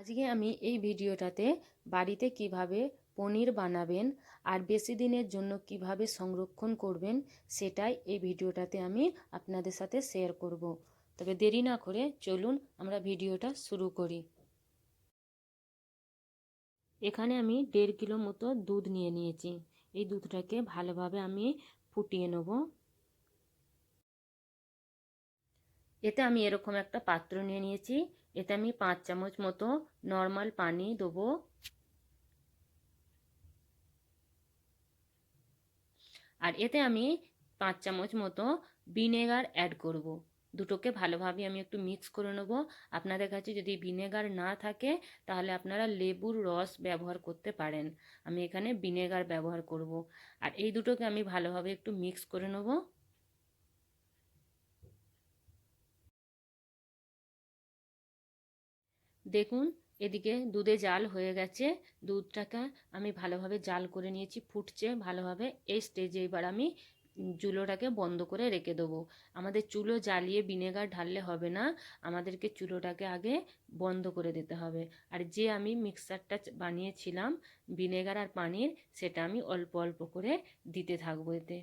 আজকে আমি এই ভিডিওটাতে বাড়িতে কীভাবে পনির বানাবেন আর বেশি দিনের জন্য কীভাবে সংরক্ষণ করবেন সেটাই এই ভিডিওটাতে আমি আপনাদের সাথে শেয়ার করব। তবে দেরি না করে চলুন আমরা ভিডিওটা শুরু করি। এখানে আমি দেড় কিলো মতো দুধ নিয়ে নিয়েছি। এই দুধটাকে ভালোভাবে আমি ফুটিয়ে নেব। এতে আমি এরকম একটা পাত্র নিয়ে নিয়েছি। এতে আমি পাঁচ চামচ মতো নর্মাল পানি দেবো আর এতে আমি পাঁচ চামচ মতো ভিনেগার অ্যাড করব। দুটোকে ভালোভাবে আমি একটু মিক্স করে নেব আপনাদের কাছে যদি ভিনেগার না থাকে, তাহলে আপনারা লেবুর রস ব্যবহার করতে পারেন আমি এখানে ভিনেগার ব্যবহার করব। আর এই দুটোকে আমি ভালোভাবে একটু মিক্স করে নেব দেখুন, এদিকে দুধে জাল হয়ে গেছে। দুধটাকে আমি ভালোভাবে জাল করে নিয়েছি, ফুটছে ভালোভাবে। এই স্টেজে এবার আমি চুলোটাকে বন্ধ করে রেখে দেবো। আমাদের চুলো জ্বালিয়ে ভিনেগার ঢাললে হবে না, আমাদেরকে চুলোটাকে আগে বন্ধ করে দিতে হবে। আর যে আমি মিক্সারটা বানিয়েছিলাম ভিনেগার আর পানির, সেটা আমি অল্প অল্প করে দিতে থাকব এতে।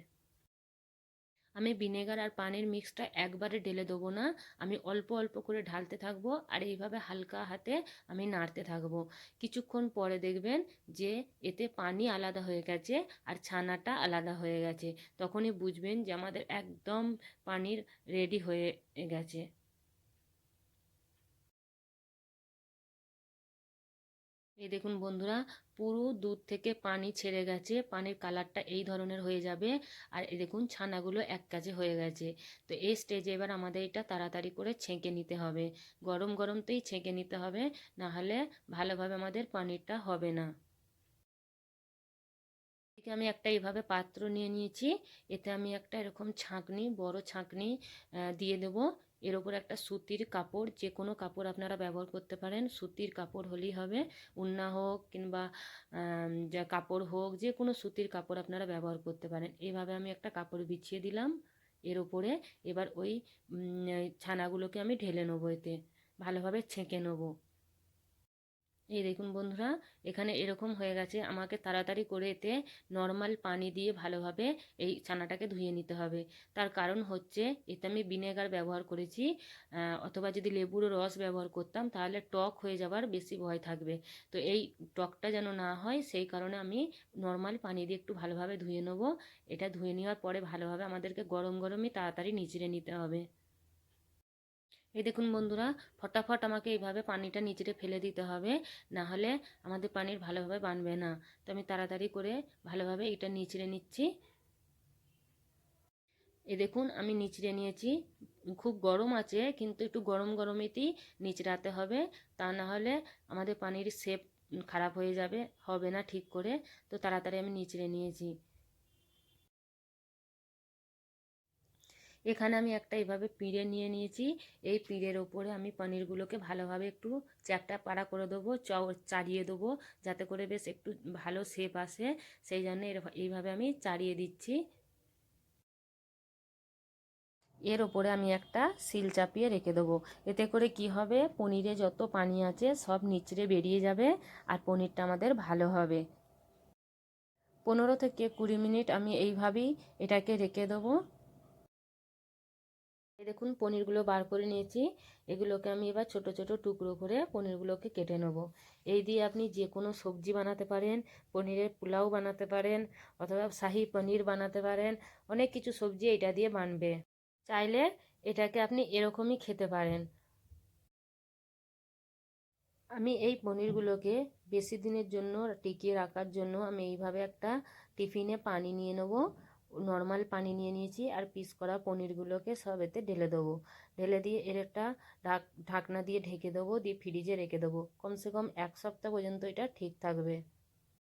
আমি ভিনেগার আর পানির মিক্সটা একবারে ঢেলে দেবো না। আমি অল্প অল্প করে ঢালতে থাকব আর এইভাবে হালকা হাতে আমি নাড়তে থাকব। কিছুক্ষণ পরে দেখবেন যে এতে পানি আলাদা হয়ে গেছে আর ছানাটা আলাদা হয়ে গেছে। তখনই বুঝবেন যে আমাদের একদম পানির রেডি হয়ে গেছে। এই দেখুন বন্ধুরা, পুরো দুধ থেকে পানি ছেড়ে গেছে, পানির কালারটা এই ধরনের হয়ে যাবে। আর এই দেখুন ছানাগুলো এক কাজে হয়ে গেছে। তো এই স্টেজে এবার আমাদের এটা তাড়াতাড়ি করে ছেঁকে নিতে হবে। গরম গরমতেই ছেঁকে নিতে হবে, না হলে ভালোভাবে আমাদের পানিরটা হবে না। এদিকে আমি একটা এইভাবে পাত্র নিয়ে নিয়েছি। এতে আমি একটা এরকম ছাঁকনি, বড় ছাঁকনি দিয়ে দেবো। এর ওপর একটা সুতির কাপড় যে কোনো কাপড় আপনারা ব্যবহার করতে পারেন। সুতির কাপড় হলেই হবে। উন্না হোক কিংবা যা কাপড় হোক যে কোনো সুতির কাপড় আপনারা ব্যবহার করতে পারেন। এভাবে আমি একটা কাপড় বিছিয়ে দিলাম এর ওপরে এবার ওই ছানাগুলোকে আমি ঢেলে নেব এতে। ভালোভাবে ছেঁকে নেব। এই দেখুন বন্ধুরা, এখানে এরকম হয়ে গেছে। আমাকে তাড়াতাড়ি করে এতে নর্মাল পানি দিয়ে ভালোভাবে এই ছানাটাকে ধুয়ে নিতে হবে। তার কারণ হচ্ছে, এতে আমি ভিনেগার ব্যবহার করেছি অথবা যদি লেবুর রস ব্যবহার করতাম, তাহলে টক হয়ে যাবার বেশি ভয় থাকবে। তো এই টকটা যেন না হয়, সেই কারণে আমি নর্মাল পানি দিয়ে একটু ভালোভাবে ধুয়ে নেব। এটা ধুয়ে নেওয়ার পরে ভালোভাবে আমাদেরকে গরম গরমই তাড়াতাড়ি নিচড়ে নিতে হবে। এই দেখুন বন্ধুরা, ফটাফট আমাকে এইভাবে পানিটা নিচে ফেলে দিতে হবে না হলে আমাদের পানির ভালোভাবে বানবে না। তো আমি তাড়াতাড়ি করে ভালোভাবে এটা নিচড়ে নিচ্ছি। এ দেখুন, আমি নিচড়ে নিয়েছি। খুব গরম আছে, কিন্তু একটু গরম গরমেতেই নিচড়াতে হবে, তা না হলে আমাদের পানির শেপ খারাপ হয়ে যাবে, হবে না ঠিক করে। তো তাড়াতাড়ি আমি নিচড়ে নিয়েছি। এখানে আমি একটা এভাবে পিঁড়ে নিয়ে নিয়েছি। এই পিঁড়ের ওপরে আমি পনিরগুলোকে ভালোভাবে একটু চ্যাপটা পাড়া করে দেবো, চ, চাড়িয়ে দেবো, যাতে করে বেশ একটু ভালো শেপ আসে। সেই জন্য এইভাবে আমি চাড়িয়ে দিচ্ছি। এর ওপরে আমি একটা সিল চাপিয়ে রেখে দেবো। এতে করে কি হবে? পনিরে যত পানি আছে সব নিচড়ে বেরিয়ে যাবে আর পনিরটা আমাদের ভালো হবে। পনেরো থেকে কুড়ি মিনিট আমি এইভাবেই এটাকে রেখে দেবো। দেখুন, পনিরগুলো বার করে নিয়েছি। এগুলোকে আমি এবার ছোট ছোট টুকরো করে পনিরগুলোকে কেটে নেব। এই দিয়ে আপনি যে কোনো সবজি বানাতে পারেন, পনিরের পোলাও বানাতে পারেন, অথবা শাহি পনির বানাতে পারেন, অনেক কিছু সবজি এটা দিয়ে বানবে। চাইলে এটাকে আপনি এরকমই খেতে পারেন। আমি এই পনিরগুলোকে বেশি দিনের জন্য টিকিয়ে রাখার জন্য আমি এইভাবে একটা টিফিনে পানি নিয়ে নেব। নর্মাল পানি নিয়ে নিয়েছি আর পিস করা পনিরগুলোকে সব এতে ঢেলে দেবো। ঢেলে দিয়ে এর একটা ঢাক, ঢাকনা দিয়ে ঢেকে দেবো, দিয়ে ফ্রিজে রেখে দেবো। কমসে কম এক সপ্তাহ পর্যন্ত এটা ঠিক থাকবে।